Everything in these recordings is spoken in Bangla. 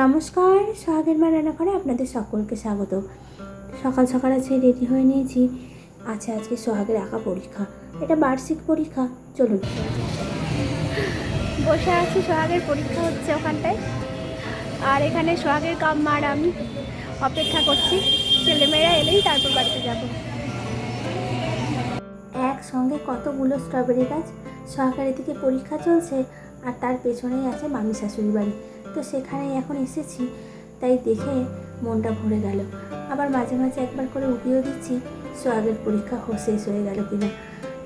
নমস্কার সোহাগের মা রান্না করে আপনাদের সকলকে স্বাগত। সকাল সকাল আছে রেডি হয়ে নিয়েছি। আছে আজকে সোহাগের আঁকা পরীক্ষা। এটা বার্ষিক পরীক্ষা চলুন। বসে আছি সোহাগের পরীক্ষা হচ্ছে ওখানটায়। আর এখানে সোহাগের কাম মার আমি অপেক্ষা করছি। ছেলেমেয়েরা এলেই তারপর বাড়িতে যাব। একসঙ্গে কতগুলো স্ট্রবেরি গাছ? সোহাগের এদিকে পরীক্ষা চলছে আর তার পেছনেই আছে মামি শাশুড়ি বাড়ি। তো সেখানে এখন এসেছি, তাই দেখে মনটা ভরে গেল। আবার মাঝে মাঝে একবার করে উঠিয়েও দিচ্ছি সোহাগের পরীক্ষা শেষ হয়ে গেল কিনা।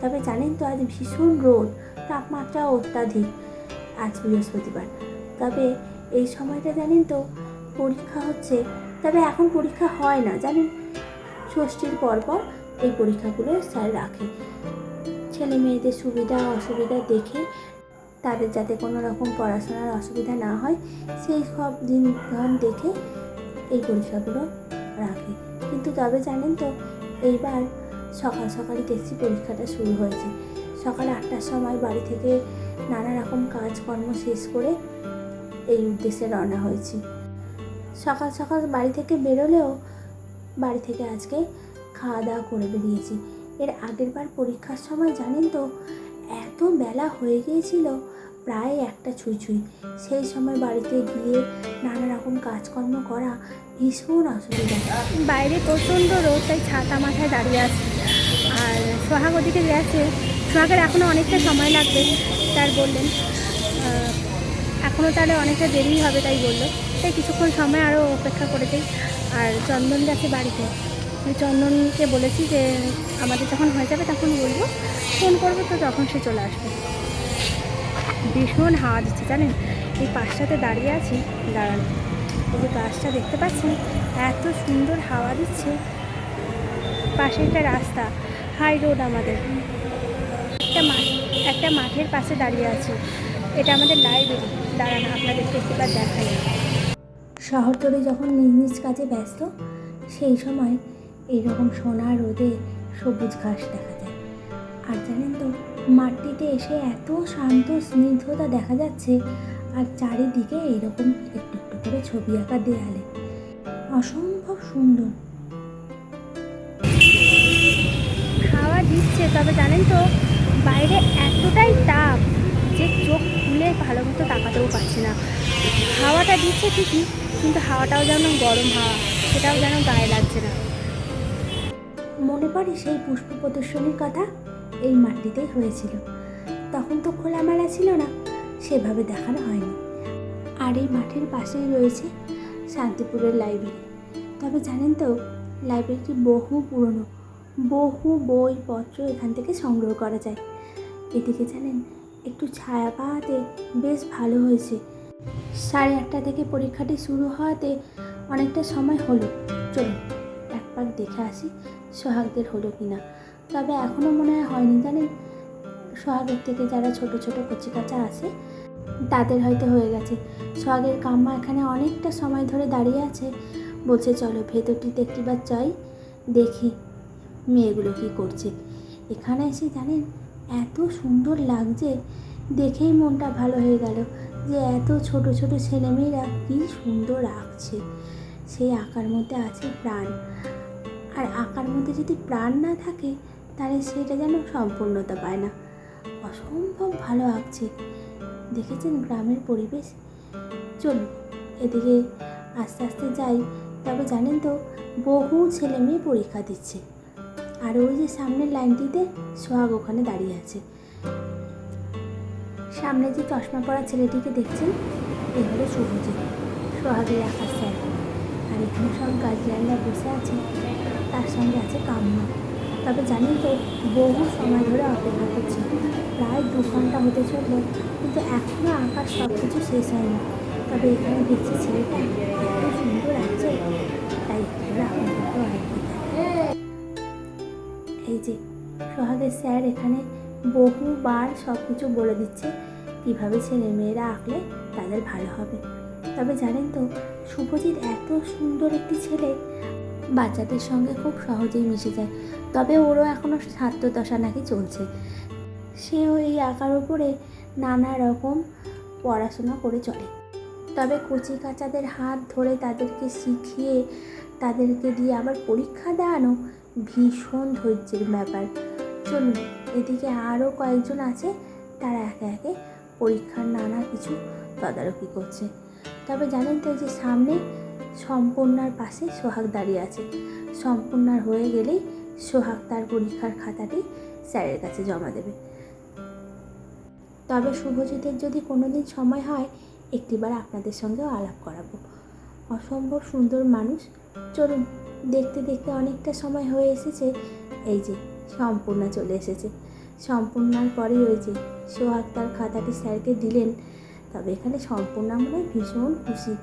তবে জানেন তো আজ ভীষণ রোদ তাপমাত্রা অত্যাধিক, আজ বৃহস্পতিবার। তবে এই সময়টা জানেন তো, পরীক্ষা হচ্ছে, তবে এখন পরীক্ষা হয় না, জানেন? ষষ্ঠীর পর পর এই পরীক্ষাগুলো স্যার রাখে। ছেলে মেয়েদের সুবিধা, অসুবিধা দেখে তাদের যাতে কোনো রকম পড়াশোনার অসুবিধা না হয়, সেই সব দিন দিনক্ষণ দেখে এই পরীক্ষাগুলো রাখে। কিন্তু তবে জানেন তো, এইবার সকাল সকালই দেখছি পরীক্ষাটা শুরু হয়েছে। সকাল আটটার সময় বাড়ি থেকে নানা রকম কাজকর্ম শেষ করে এই উদ্দেশ্যে রওনা হয়েছি। সকাল সকাল বাড়ি থেকে বেরোলেও বাড়ি থেকে আজকে খাওয়া দাওয়া করে বেরিয়েছি। এর আগের বার পরীক্ষার সময় জানেন তো এত বেলা হয়ে গিয়েছিল, প্রায় একটা ছুঁই ছুঁই সেই সময় বাড়িতে গিয়ে নানা রকম কাজকর্ম করা ভীষণ অসুবিধা। বাইরে প্রচণ্ড রোদ, তাই ছাতা মাথায় দাঁড়িয়ে আছে। আর সোহাগ ওদিকে গেছে। সোহাগের এখনও অনেকটা সময় লাগবে, তার বললেন। এখনও তাহলে অনেকটা দেরি হবে, তাই বলল। তাই কিছুক্ষণ সময় আরও অপেক্ষা করে দিই। আর চন্দন গেছে বাড়িতে। চন্দনকে বলেছি যে, আমাদের যখন হয়ে যাবে তখন বলব। ফোন করব তো তখন সে চলে আসবে। ভীষণ হাওয়া দিচ্ছে, জানেন? এই পাশটাতে দাঁড়িয়ে আছি, দাঁড়ান। এই যে গাছটা দেখতে পাচ্ছেন, এত সুন্দর হাওয়া দিচ্ছে। পাশে একটা রাস্তা, হাই রোড আমাদের। একটা মাঠ একটা মাঠের পাশে দাঁড়িয়ে আছি। এটা আমাদের লাইব্রেরি। দাঁড়ান, আপনাদেরকে একবার দেখাই। শহরতলে যখন নিজ নিজ কাজে ব্যস্ত, সেই সময় এইরকম সোনা রোদে সবুজ ঘাস দেখা আর জানেন তো মাটিতে এসে এত শান্ত স্নিগ্ধতা দেখা যাচ্ছে আর চারিদিকে এইরকম একটু একটু করে ছবি আঁকা দেয়ালে। অসম্ভব সুন্দর। হাওয়া দিচ্ছে তবে জানেন তো বাইরে এতটাই তাপ যে চোখ খুলে ভালো মতো তাকাতেও পারছে না। হাওয়াটা দিচ্ছে ঠিকই কিন্তু হাওয়াটাও যেন গরম হাওয়া সেটাও যেন গায়ে লাগছে না। মনে পড়ে সেই পুষ্প প্রদর্শনীর কথা? এই মাটিতেই হয়েছিল। তখন তো খোলামেলা ছিল না, সেভাবে দেখানো হয়নি। আর এই মাঠের পাশেই রয়েছে শান্তিপুরের লাইব্রেরি। তবে জানেন তো, লাইব্রেরিটি বহু পুরনো, বহু বইপত্র এখান থেকে সংগ্রহ করা যায়। এদিকে জানেন, একটু ছায়া পাওয়াতে বেশ ভালো হয়েছে। সাড়ে আটটা থেকে পরীক্ষাটি শুরু হওয়াতে অনেকটা সময় হলো। চলুন একবার দেখে আসি সোহাগদের হলো কি না তবে এখনও মনে হয় হয়নি জানেন সোহাগের থেকে যারা ছোট ছোট কচি কাচা আছে, তাদের হয়তো হয়ে গেছে। সোহাগের কাম্মা এখানে অনেকটা সময় ধরে দাঁড়িয়ে আছে। বলছে, চলো, ভেতরটিতে একটিবার চাই দেখি মেয়েগুলো কি করছে। এখানে এসে জানেন, এত সুন্দর লাগছে, দেখেই মনটা ভালো হয়ে গেল যে এত ছোট ছোট ছেলেমেয়েরা কী সুন্দর আঁকছে। সেই আঁকার মধ্যে আছে প্রাণ। আর আঁকার মধ্যে যদি প্রাণ না থাকে তাহলে সেটা যেন সম্পূর্ণতা পায় না। অসম্ভব ভালো আঁকছে। দেখেছেন গ্রামের পরিবেশ? চলুন, এদিকে আস্তে আস্তে যাই। তবে জানেন তো, বহু ছেলে মেয়ে পরীক্ষা দিচ্ছে। আর ওই যে সামনের লাইনটিতে সোহাগ ওখানে দাঁড়িয়ে আছে। সামনে যে চশমা পরা ছেলেটিকে দেখছেন, এ হলো শুভজিৎ, সোহাগের আকাশ স্যার। আর এখানে সব গার্জিয়ানরা বসে আছে। তার সঙ্গে আছে কাম্মা। তবে জানেন তো, বহু সময় ধরে অপেক্ষা করছি। প্রায় দু ঘণ্টা হতে চলল, কিন্তু এখনও আঁকার সব কিছু শেষ হয়নি। তবে এখানে দেখছি ছেলেটা এত সুন্দর আছে, তাই এই যে, সোহাগের স্যার এখানে বহুবার সব কিছু বলে দিচ্ছে, কীভাবে ছেলে মেয়েরা আঁকলে তাদের ভালো হবে। তবে জানেন তো, শুভজিৎ এত সুন্দর একটি ছেলে বাচ্চাদের সঙ্গে খুব সহজেই মিশে যায়। তবে ওরও এখনও ছাত্রদশা নাকি চলছে। সেও এই আঁকার উপরে নানা রকম পড়াশোনা করে চলে। তবে কচি কাচাদের হাত ধরে তাদেরকে শিখিয়ে তাদেরকে দিয়ে আবার পরীক্ষা দেওয়ানো ভীষণ ধৈর্যের ব্যাপার। চলুন, এদিকে আরও কয়েকজন আছে, তারা একে একে পরীক্ষার নানা কিছু তদারকি করছে। তবে জানেন তো যে সামনে সম্পূর্ণার পাশে সোহাগ দাঁড়িয়ে আছে। সম্পূর্ণার হয়ে গেলেই সোহাগ তার পরীক্ষার খাতাটি স্যারের কাছে জমা দেবে। তবে শুভজিতের যদি কোনো দিন সময় হয়, একটিবার আপনাদের সঙ্গেও আলাপ করাবো। অসম্ভব সুন্দর মানুষ। চলুন, দেখতে দেখতে অনেকটা সময় হয়ে এসেছে। এই যে, সম্পূর্ণা চলে এসেছে। সম্পূর্ণার পরেই ওই যে, সোহাগ তার খাতাটি স্যারকে দিলেন। তবে এখানে সম্পূর্ণা মনে ভীষণ খুশি।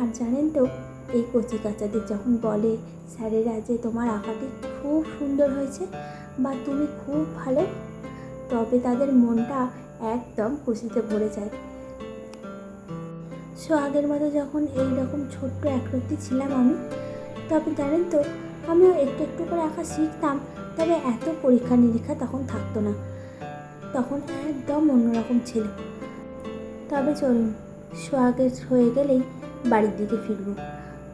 আর জানেন তো, এই কচি কাচাদের যখন বলে, স্যারেরা যে তোমার আঁকাটি খুব সুন্দর হয়েছে বা তুমি খুব ভালো, তবে তাদের মনটা একদম খুশিতে ভরে যায়। সো আগের মতো যখন এই রকম ছোট্ট একরত্তি ছিলাম আমি, তবে জানেন তো, আমিও একটু একটু করে আঁকা শিখতাম, তবে এত পরীক্ষা নিরীক্ষা তখন থাকতো না। তখন একদম অন্যরকম ছিল। তবে চলুন সোহাগের হয়ে গেলেই বাড়ির দিকে ফিরব।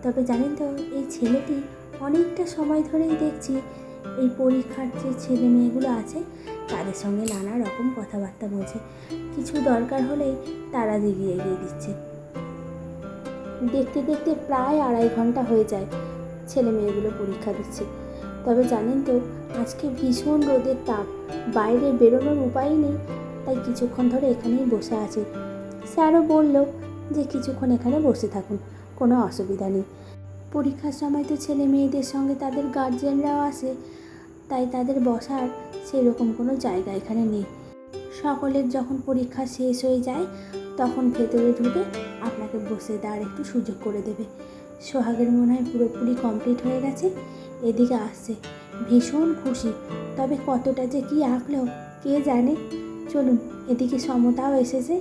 তবে জানেন তো, এই ছেলেটি অনেকটা সময় ধরেই দেখছি এই পরীক্ষার যে ছেলে মেয়েগুলো আছে, তাদের সঙ্গে নানা রকম কথাবার্তা বলছে। কিছু দরকার হলেই তারা দিকে এগিয়ে দিচ্ছে। দেখতে দেখতে প্রায় আড়াই ঘণ্টা হয়ে যায় ছেলে মেয়েগুলো পরীক্ষা দিচ্ছে। তবে জানেন তো, আজকে ভীষণ রোদের তাপ। বাইরে বেরোনোর উপায় নেই, তাই কিছুক্ষণ ধরে এখানেই বসে আছে। স্যারও বলল যে কিছুক্ষণ এখানে বসে থাকুন, কোনো অসুবিধা নেই। পরীক্ষার সময় তো ছেলে মেয়েদের সঙ্গে তাদের গার্জিয়ানরাও আসে, তাই তাদের বসার সেরকম কোনো জায়গা এখানে নেই। সকলের যখন পরীক্ষা শেষ হয়ে যায়, তখন ভেতরে ঢুকে আপনাকে বসে দেওয়ার একটু সুযোগ করে দেবে। সোহাগের মনে হয় পুরোপুরি কমপ্লিট হয়ে গেছে, এদিকে আসছে। ভীষণ খুশি, তবে কতটা যে কি আঁকলো, কে জানে? চলুন, এদিকে সমতাও এসেছে।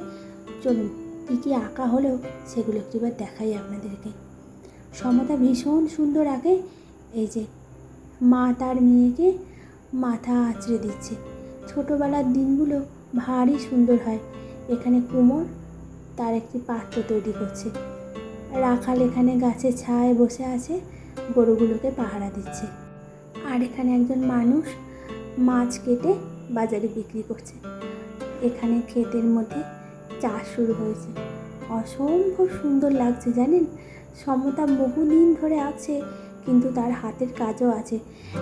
চলুন কী কী আঁকা হলো সেগুলো একটু একটিবার দেখাই আপনাদেরকে। সমতা ভীষণ সুন্দর আঁকে, এই যে মা তার মেয়েকে মাথা আঁচড়ে দিচ্ছে। ছোটোবেলার দিনগুলো ভারী সুন্দর হয়। এখানে কুমোর তার একটি পাত্র তৈরি করছে। রাখাল এখানে গাছে ছায় বসে আছে, গরুগুলোকে পাহারা দিচ্ছে। আর এখানে একজন মানুষ মাছ কেটে বাজারে বিক্রি করছে। এখানে ক্ষেতের মধ্যে চাষ শুরু হয়েছে। অসম্ভব সুন্দর লাগছে, জানেন? সমতা বহুদিন ধরে আছে, কিন্তু তার হাতের কাজও আছে।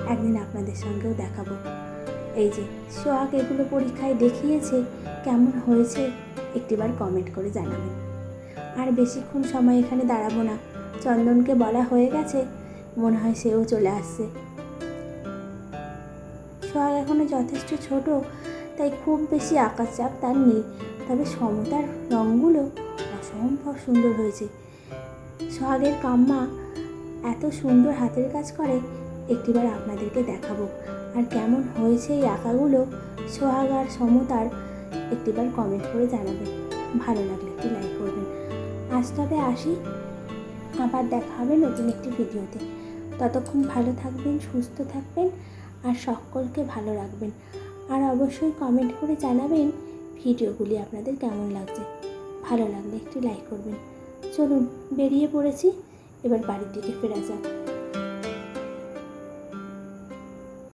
একদিন আপনাদের সঙ্গেও দেখাবো। এই যে, সোহাগ এগুলো পরীক্ষায় দেখিয়েছে, কেমন হয়েছে একটিবার কমেন্ট করে জানাবেন। আর বেশিক্ষণ সময় এখানে দাঁড়াবো না। চন্দনকে বলা হয়ে গেছে, মনে হয় সেও চলে আসছে। সোহাগ এখনও যথেষ্ট ছোট, তাই খুব বেশি আকাশ চাপ তার নেই। তবে সমতার রঙগুলো অসম্ভব সুন্দর হয়েছে। সোহাগের কাম্মা এত সুন্দর হাতের কাজ করে, একটিবার আপনাদেরকে দেখাবো। আর কেমন হয়েছে এই আঁকাগুলো, সোহাগ আর সমতার একটিবার কমেন্ট করে জানাবেন। ভালো লাগলে একটি লাইক করবেন। আজ তবে আসি, আবার দেখা হবে নতুন একটি ভিডিওতে। ততক্ষণ ভালো থাকবেন, সুস্থ থাকবেন, আর সকলকে ভালো রাখবেন। আর অবশ্যই কমেন্ট করে জানাবেন ভিডিওগুলি আপনাদের কেমন লাগছে? ভালো লাগলে একটি লাইক করবেন। চলুন, বেরিয়ে পড়েছি। এবার বাড়ির দিকে ফেরা যাক।